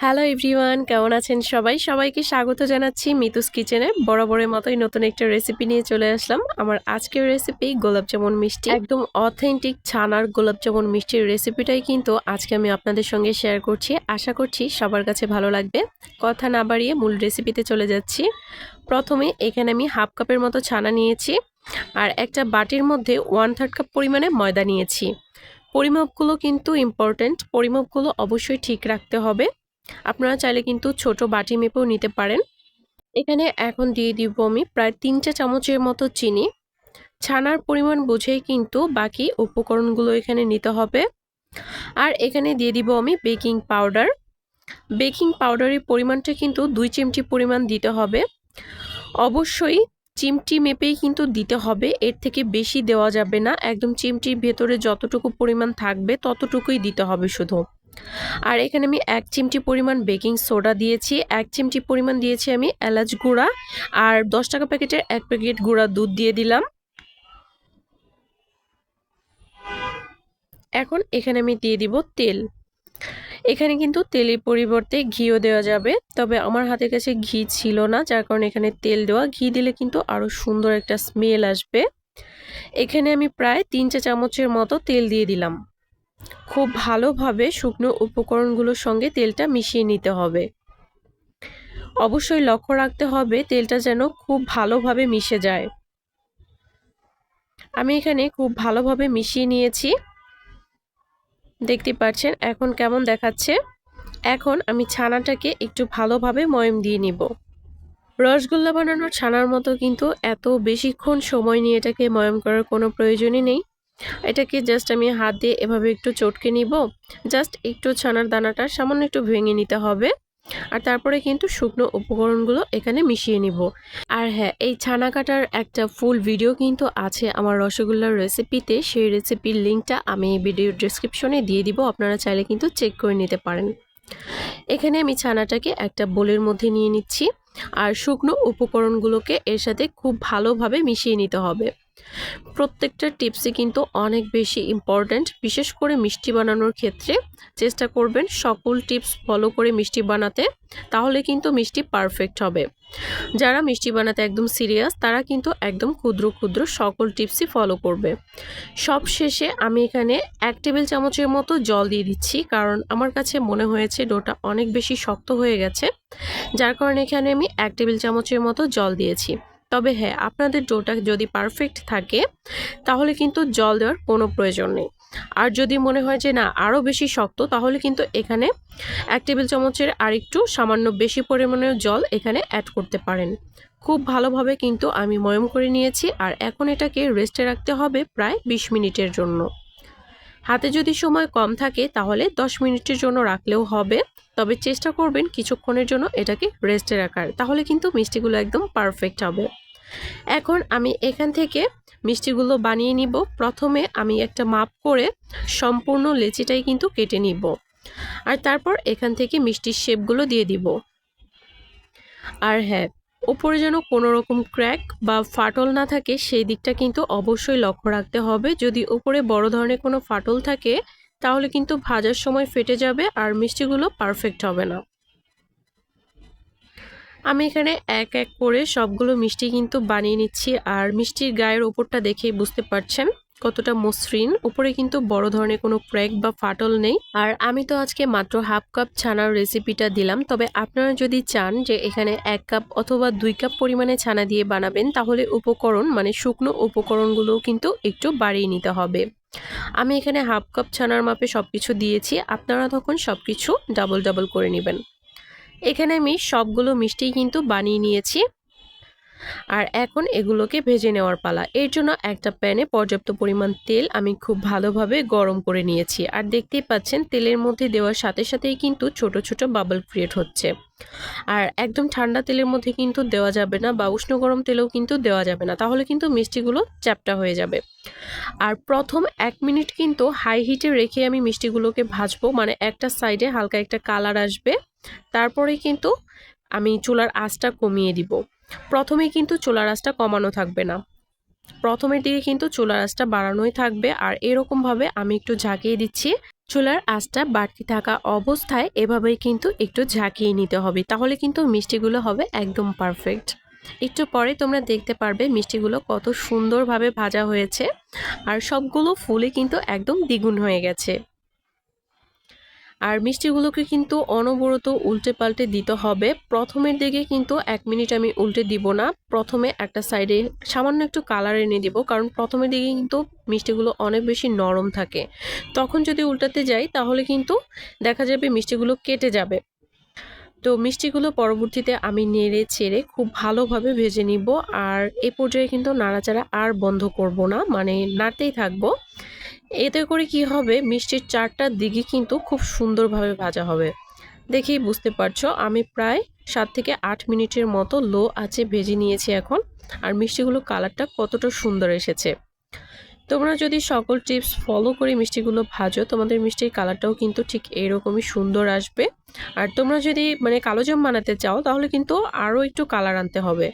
Hello everyone কেমন আছেন সবাই? সবাইকে স্বাগত জানাচ্ছি মিতুস কিচেনে। বরাবরের মতোই নতুন একটা রেসিপি নিয়ে চলে আসলাম। আমার আজকের রেসিপি গোলাপ জামুন মিষ্টি। একদম অথেন্টিক ছানার গোলাপ জামুন মিষ্টির রেসিপিটাই কিন্তু আজকে আমি আপনাদের সঙ্গে শেয়ার করছি। আশা করছি সবার কাছে ভালো লাগবে। কথা না বাড়িয়ে মূল রেসিপিতে চলে যাচ্ছি। প্রথমে এখানে আমি হাফ কাপের মতো ছানা নিয়েছি আর একটা বাটির মধ্যে ওয়ান থার্ড কাপ পরিমাণে ময়দা নিয়েছি। পরিমাপগুলো কিন্তু ইম্পর্ট্যান্ট পরিমাপগুলো অবশ্যই ঠিক রাখতে হবে। আপনারা চাইলে কিন্তু ছোট বাটি মেপেও নিতে পারেন। এখানে এখন দিয়ে দিব আমি প্রায় তিন চা চামচের মতো চিনি। ছানার পরিমাণ বুঝেই কিন্তু বাকি উপকরণগুলো এখানে নিতে হবে। আর এখানে দিয়ে দিব আমি বেকিং পাউডার। বেকিং পাউডারের পরিমাণটা কিন্তু দুই চিমটি পরিমাণ দিতে হবে। অবশ্যই চিমটি মেপেই কিন্তু দিতে হবে, এর থেকে বেশি দেওয়া যাবে না। একদম চিমটির ভেতরে যতটুকু পরিমাণ থাকবে ততটুকুই দিতে হবে শুধু। আর এখানে আমি এক চিমটি পরিমাণ বেকিং সোডা দিয়েছি, এক চিমটি পরিমাণ দিয়েছি আমি এলাচ গুঁড়া আর দশ টাকা প্যাকেটের এক প্যাকেট গুঁড়া দুধ দিয়ে দিলাম। এখন এখানে আমি দিয়ে দিব তেল। এখানে কিন্তু তেলের পরিবর্তে ঘিও দেওয়া যাবে, তবে আমার হাতের কাছে ঘি ছিল না, যার কারণে এখানে তেল দেওয়া। ঘি দিলে কিন্তু আরও সুন্দর একটা স্মেল আসবে। এখানে আমি প্রায় তিন চা চামচের মতো তেল দিয়ে দিলাম। খুব ভালোভাবে শুকনো উপকরণগুলোর সঙ্গে তেলটা মিশিয়ে নিতে হবে। অবশ্যই লক্ষ্য রাখতে হবে তেলটা যেন খুব ভালোভাবে মিশে যায়। আমি এখানে খুব ভালোভাবে মিশিয়ে নিয়েছি। দেখতে পাচ্ছেন এখন কেমন দেখাচ্ছে? এখন আমি ছানাটাকে একটু ভালোভাবে ময়ম দিয়ে নিব। রসগোল্লা বানানোর ছানার মতো কিন্তু এত বেশিক্ষণ সময় নিয়ে এটাকে ময়ম করার কোনো প্রয়োজনই নেই। এটাকে জাস্ট আমি হাত দিয়ে এভাবে একটু চটকে নিব? জাস্ট একটু ছানার দানাটা সামান্য একটু ভেঙে নিতে হবে। আর তারপরে কিন্তু শুকনো উপকরণগুলো এখানে মিশিয়ে নিব। আর হ্যাঁ এই ছানা কাটার একটা ফুল ভিডিও কিন্তু আছে আমার রসগোল্লার রেসিপিতে সেই রেসিপির লিঙ্কটা আমি এই ভিডিওর ডিসক্রিপশনে দিয়ে দিব। আপনারা চাইলে কিন্তু চেক করে নিতে পারেন। এখানে আমি ছানাটাকে একটা বোলের মধ্যে নিয়ে নিচ্ছি। আর শুকনো উপকরণগুলোকে এর সাথে খুব ভালোভাবে মিশিয়ে নিতে হবে। প্রত্যেকটা টিপসই কিন্তু অনেক বেশি ইম্পর্ট্যান্ট বিশেষ করে মিষ্টি বানানোর ক্ষেত্রে চেষ্টা করবেন সকল টিপস ফলো করে মিষ্টি বানাতে, তাহলে কিন্তু মিষ্টি পারফেক্ট হবে। যারা মিষ্টি বানাতে একদম সিরিয়াস তারা কিন্তু একদম ক্ষুদ্র ক্ষুদ্র সকল টিপসই ফলো করবে। সব শেষে আমি এখানে এক টেবিল চামচের মতো জল দিয়ে দিচ্ছি, কারণ আমার কাছে মনে হয়েছে ডোটা অনেক বেশি শক্ত হয়ে গেছে। যার কারণে এখানে আমি এক টেবিল চামচের মতো জল দিয়েছি। তবে হ্যাঁ আপনাদের ডোটা যদি পারফেক্ট থাকে, তাহলে কিন্তু জল দেওয়ার কোনো প্রয়োজন নেই। আর যদি মনে হয় যে না আরও বেশি শক্ত, তাহলে কিন্তু এখানে এক টেবিল চামচের আরেকটু সামান্য বেশি পরিমাণের জল এখানে অ্যাড করতে পারেন। খুব ভালোভাবে কিন্তু আমি ময়ম করে নিয়েছি, আর এখন এটাকে রেস্টে রাখতে হবে প্রায় ২০ মিনিটের জন্য। হাতে যদি সময় কম থাকে তাহলে 10 মিনিটের জন্য রাখলেও হবে। তবে চেষ্টা করবেন কিছুক্ষণের জন্য এটাকে রেস্টে রাখার। তাহলে কিন্তু মিষ্টিগুলো একদম পারফেক্ট হবে। এখন আমি এখান থেকে মিষ্টিগুলো বানিয়ে নিব। প্রথমে আমি একটা মাপ করে সম্পূর্ণ লেচিটাই কিন্তু কেটে নিব। আর তারপর এখান থেকে মিষ্টির শেপগুলো দিয়ে দিব। আর হ্যাঁ ওপরে যেন কোনো রকম ক্র্যাক বা ফাটল না থাকে, সেই দিকটা কিন্তু অবশ্যই লক্ষ্য রাখতে হবে। যদি ওপরে বড় ধরনের কোনো ফাটল থাকে, তাহলে কিন্তু ভাজার সময় ফেটে যাবে আর মিষ্টিগুলো পারফেক্ট হবে না। আমি এখানে এক এক করে সবগুলো মিষ্টি কিন্তু বানিয়ে নিচ্ছি, আর মিষ্টির গায়ের ওপরটা দেখেই বুঝতে পারছেন। কতটা মসৃণ, উপরে কিন্তু বড় ধরনের কোনো ক্র্যাক বা ফাটল নেই। আর আমি তো আজকে মাত্র হাফ কাপ ছানার রেসিপিটা দিলাম, তবে আপনারা যদি চান যে এখানে এক কাপ অথবা দুই কাপ পরিমাণে ছানা দিয়ে বানাবেন, তাহলে উপকরণ মানে শুকনো উপকরণগুলোও কিন্তু একটু বাড়িয়ে নিতে হবে। আমি এখানে হাফ কাপ ছানার মাপে সব কিছু দিয়েছি, আপনারা তখন সব কিছু ডাবল ডাবল করে নেবেন। এখানে আমি সবগুলো মিষ্টি কিন্তু বানিয়ে নিয়েছি। আর এখন এগুলোকে ভেজে নেওয়ার পালা। এর জন্য একটা প্যানে পর্যাপ্ত পরিমাণ তেল আমি খুব ভালোভাবে গরম করে নিয়েছি। আর দেখতেই পাচ্ছেন, তেলের মধ্যে দেওয়ার সাথে সাথেই কিন্তু ছোট ছোট বাবল ক্রিয়েট হচ্ছে। আর একদম ঠান্ডা তেলের মধ্যে কিন্তু দেওয়া যাবে না বা উষ্ণ গরম তেলেও কিন্তু দেওয়া যাবে না। তাহলে কিন্তু মিষ্টিগুলো চ্যাপটা হয়ে যাবে। আর প্রথম এক মিনিট কিন্তু হাই হিটে রেখে আমি মিষ্টিগুলোকে ভাজবো। মানে একটা সাইডে হালকা একটা কালার আসবে। তারপরে কিন্তু আমি চুলার আঁচটা কমিয়ে দিব। প্রথমে কিন্তু চুলার আঁচটা কমানো থাকবে না। প্রথমের দিকে কিন্তু চুলার আঁচটা বাড়ানোই থাকবে আর এরকমভাবে আমি একটু ঝাঁকিয়ে দিচ্ছি। চুলার আঁচটা বাড়তি থাকা অবস্থায় এভাবেই কিন্তু একটু ঝাঁকিয়ে নিতে হবে। তাহলে কিন্তু মিষ্টিগুলো হবে একদম পারফেক্ট একটু পরে তোমরা দেখতে পারবে মিষ্টিগুলো কত সুন্দরভাবে ভাজা হয়েছে। আর সবগুলো ফুলে কিন্তু একদম দ্বিগুণ হয়ে গেছে। আর মিষ্টিগুলোকে কিন্তু অনবরত উল্টে পাল্টে দিতে হবে। প্রথমের দিকে কিন্তু এক মিনিট আমি উল্টে দিব না। প্রথমে একটা সাইডে সামান্য একটু কালার এনে দিব, কারণ প্রথমের দিকে কিন্তু মিষ্টিগুলো অনেক বেশি নরম থাকে। তখন যদি উল্টাতে যাই, তাহলে কিন্তু দেখা যাবে মিষ্টিগুলো কেটে যাবে। তো মিষ্টিগুলো পরবর্তীতে আমি নেড়ে ছেড়ে খুব ভালোভাবে ভেজে নিব। আর এ পর্যায়ে কিন্তু নাড়াচাড়া আর বন্ধ করব না মানে নাড়তেই থাকব। এতে করে কি হবে? মিষ্টির চারটার দিকে কিন্তু খুব সুন্দরভাবে ভাজা হবে। দেখেই বুঝতে পারছ, আমি প্রায় সাত থেকে আট মিনিটের মতো লো আছে ভেজে নিয়েছি এখন, আর মিষ্টিগুলো কালারটা কতটা সুন্দর এসেছে। তোমরা যদি সকল টিপস ফলো করে মিষ্টিগুলো ভাজো, তোমাদের মিষ্টির কালারটাও কিন্তু ঠিক এরকমই সুন্দর আসবে। আর তোমরা যদি মানে কালো জাম বানাতে চাও, তাহলে কিন্তু আরও একটু কালার আনতে হবে।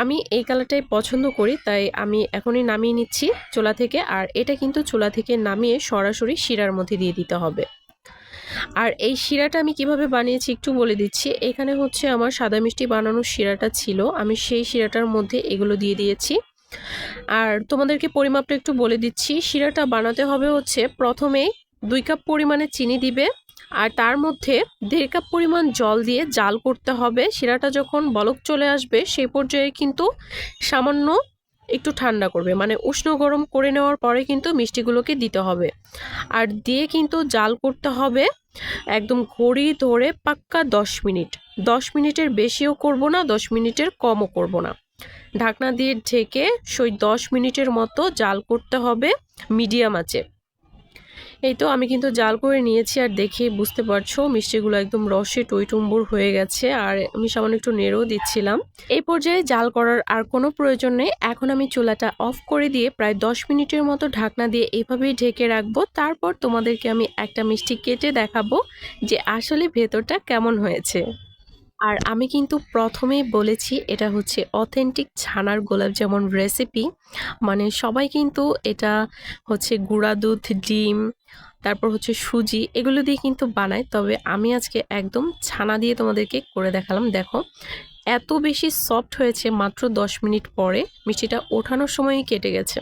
আমি এই কালারটাই পছন্দ করি, তাই আমি এখনই নামিয়ে নিচ্ছি চোলা থেকে, আর এটা কিন্তু চোলা থেকে নামিয়ে সরাসরি শিরার মধ্যে দিয়ে দিতে হবে। আর এই শিরাটা আমি কীভাবে বানিয়েছি একটু বলে দিচ্ছি, এখানে হচ্ছে আমার সাদা মিষ্টি বানানোর শিরাটা ছিল, আমি সেই শিরাটার মধ্যে এগুলো দিয়ে দিয়েছি। আর তোমাদেরকে পরিমাপটা একটু বলে দিচ্ছি, শিরাটা বানাতে হবে হচ্ছে প্রথমে দুই কাপ পরিমাণে চিনি দিবে আর তার মধ্যে দেড় কাপ পরিমাণ জল দিয়ে জাল করতে হবে। শিরাটা যখন বলক চলে আসবে সেই পর্যায়ে কিন্তু সামান্য একটু ঠান্ডা করবে। মানে উষ্ণ গরম করে নেওয়ার পরে কিন্তু মিষ্টিগুলোকে দিতে হবে। আর দিয়ে কিন্তু জাল করতে হবে একদম ঘড়ি ধরে পাক্কা দশ মিনিট। দশ মিনিটের বেশিও করব না, দশ মিনিটের কমও করব না। ঢাকনা দিয়ে ঢেকে সেই দশ মিনিটের মতো জাল করতে হবে মিডিয়াম আছে এই তো আমি কিন্তু জাল করে নিয়েছি আর দেখে বুঝতে পারছ, মিষ্টিগুলো একদম রসে টইটুম্বুর হয়ে গেছে আর আমি সামান্য একটু নেড়েও দিচ্ছিলাম। এই পর্যায়ে জাল করার আর কোনো প্রয়োজন নেই, এখন আমি চুলাটা অফ করে দিয়ে প্রায় দশ মিনিটের মতো ঢাকনা দিয়ে এভাবেই ঢেকে রাখব। তারপর তোমাদেরকে আমি একটা মিষ্টি কেটে দেখাবো যে আসলে ভেতরটা কেমন হয়েছে। আর আমি কিন্তু প্রথমেই বলেছি এটা হচ্ছে অথেন্টিক ছানার গোলাপ যেমন রেসিপি মানে সবাই কিন্তু এটা হচ্ছে গুঁড়া দুধ, ডিম, তারপর হচ্ছে সুজি এগুলো দিয়ে কিন্তু বানায়। তবে আমি আজকে একদম ছানা দিয়ে তোমাদেরকে করে দেখালাম। দেখো, এত বেশি সফট হয়েছে মাত্র দশ মিনিট পরে, মিষ্টিটা ওঠানোর সময়ই কেটে গেছে।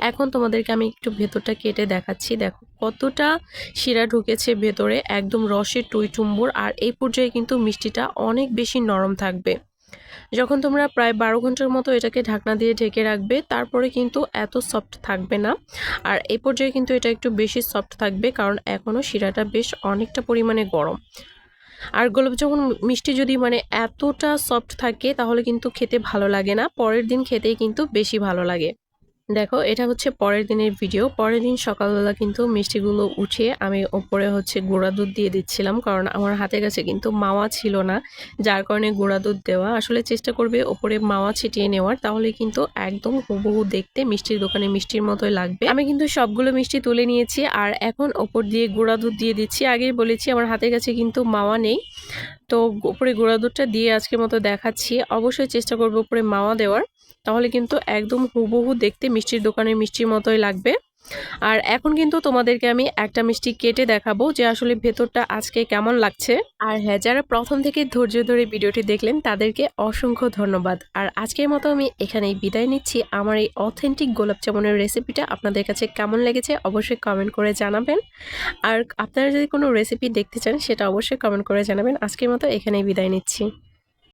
এখন তোমাদেরকে আমি একটু ভেতরটা কেটে দেখাচ্ছি। দেখো, কতটা শিরা ঢুকেছে ভেতরে, একদম রসের টুইটুম্বুর, আর এই পর্যায়ে কিন্তু মিষ্টিটা অনেক বেশি নরম থাকবে। যখন তোমরা প্রায় বারো ঘণ্টার মতো এটাকে ঢাকনা দিয়ে ঢেকে রাখবে, তারপরে কিন্তু এত সফট থাকবে না। আর এই পর্যায়ে কিন্তু এটা একটু বেশি সফট থাকবে, কারণ এখনও শিরাটা বেশ অনেকটা পরিমাণে গরম। আর গোলাপ যখন মিষ্টি যদি মানে এতটা সফট থাকে, তাহলে কিন্তু খেতে ভালো লাগে না। পরের দিন খেতেই কিন্তু বেশি ভালো লাগে। দেখো, এটা হচ্ছে পরের দিনের ভিডিও পরের দিন সকালবেলা কিন্তু মিষ্টিগুলো উঠিয়ে আমি ওপরে হচ্ছে গুঁড়া দুধ দিয়ে দিচ্ছিলাম, কারণ আমার হাতের কাছে কিন্তু মাওয়া ছিল না, যার কারণে গুঁড়া দুধ দেওয়া। আসলে চেষ্টা করবে ওপরে মাওয়া ছিটিয়ে নেওয়ার, তাহলে কিন্তু একদম হুবহু দেখতে মিষ্টির দোকানে মিষ্টির মতোই লাগবে। আমি কিন্তু সবগুলো মিষ্টি তুলে নিয়েছি, আর এখন ওপর দিয়ে গুঁড়া দুধ দিয়ে দিচ্ছি। আগেই বলেছি, আমার হাতের কাছে কিন্তু মাওয়া নেই। তো উপরে গুঁড়া দুধটা দিয়ে আজকের মতো দেখাচ্ছি। অবশ্যই চেষ্টা করব উপরে মাওয়া দেওয়ার। তাহলে কিন্তু একদম হুবহু দেখতে মিষ্টির দোকানের মিষ্টির মতোই লাগবে। আর এখন কিন্তু তোমাদেরকে আমি একটা মিষ্টি কেটে দেখাবো যে আসলে ভেতরটা আজকে কেমন লাগছে। আর হ্যাঁ যারা প্রথম থেকে ধৈর্য ধরে ভিডিওটি দেখলেন, তাদেরকে অসংখ্য ধন্যবাদ। আর আজকের মতো আমি এখানেই বিদায় নিচ্ছি। আমার এই অথেন্টিক গোলাপ জামুনের রেসিপিটা আপনাদের কাছে কেমন লেগেছে অবশ্যই কমেন্ট করে জানাবেন। আর আপনারা যদি কোনো রেসিপি দেখতে চান, সেটা অবশ্যই কমেন্ট করে জানাবেন। আজকের মতো এখানেই বিদায় নিচ্ছি।